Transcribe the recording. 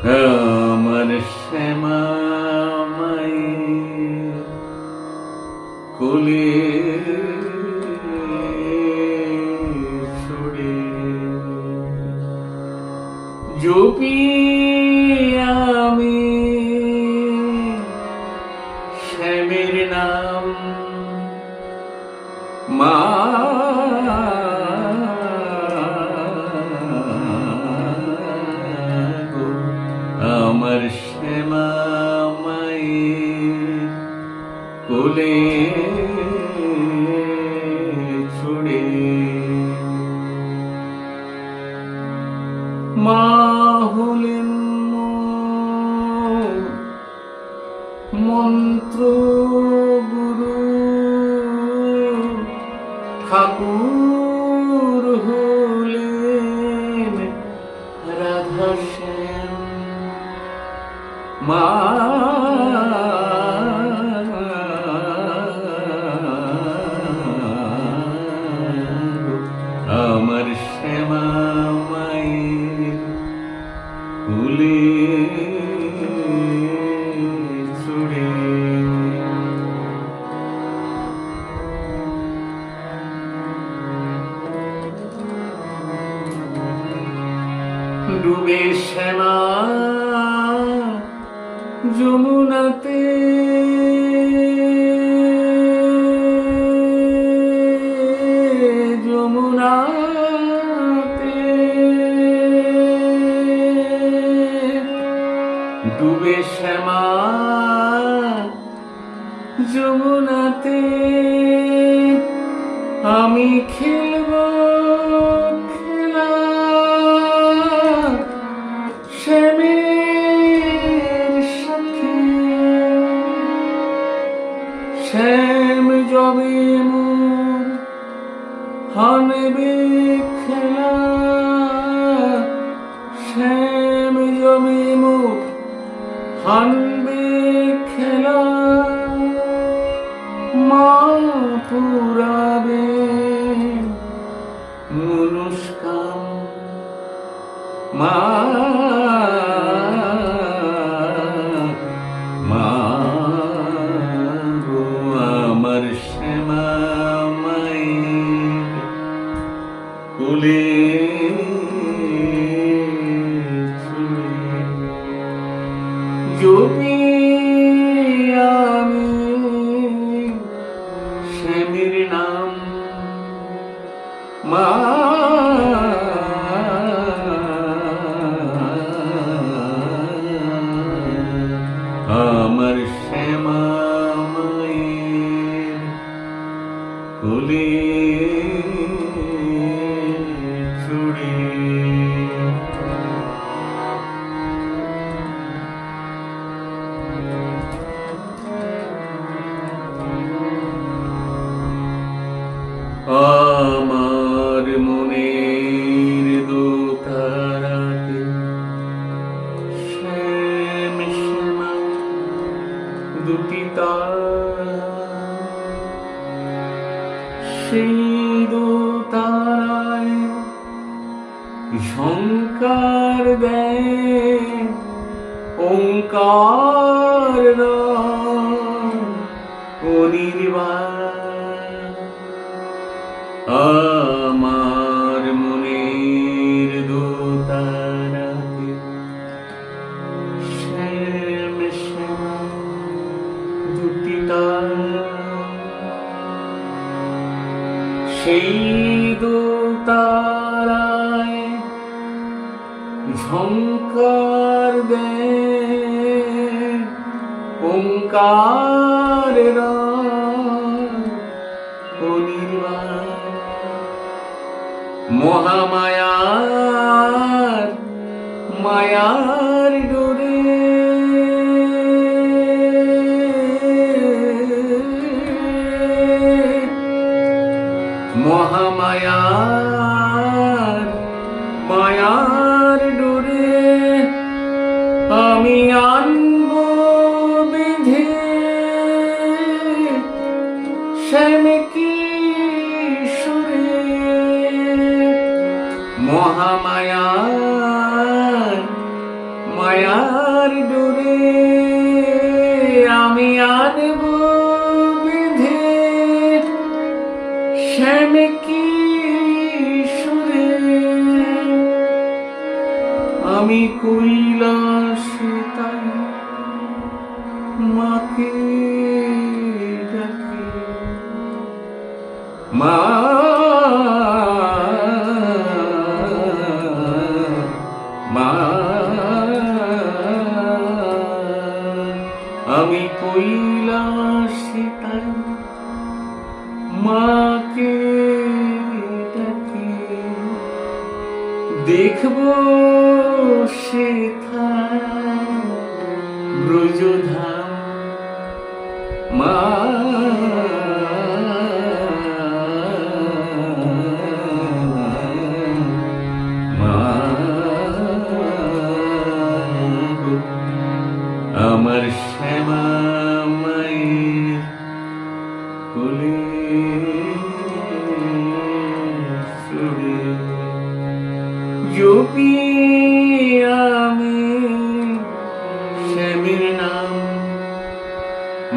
আমার শ্যামামাই কোলে ছুড়ে জপি আমার শ্যামা মায়ের কুলে ডুবে শ্যামা যমুনাতে। যমুনাতে। ডুবে শ্যামা যমুনাতে। আমি খেলব। শ্যাম জবে মন হানবে খেলা শ্যাম জবে মুখ হানবে খেলা মা জপি আমি শ্যামের নাম মা। আমার শ্যামা দুটি তারা সেই দোতারায় ঝঙ্কার দেয় ওঙ্কার অনির্বাণ। দোতারায় ঝঙ্কার দেয় ওঙ্কার মহামায়ার মায়ার ডোরে মহামায়ার মায়ার ডোরে আমি আনব বেঁধে। শ্যামকি সুরে। মহামায়ার মায়ার ডোরে আমি আনব আমি কৈলাসে তাই মাকে ডাকি। মা আমি কৈলাসে তাই মাকে ডাকি। দেখব সেথা ব্রজধাম মা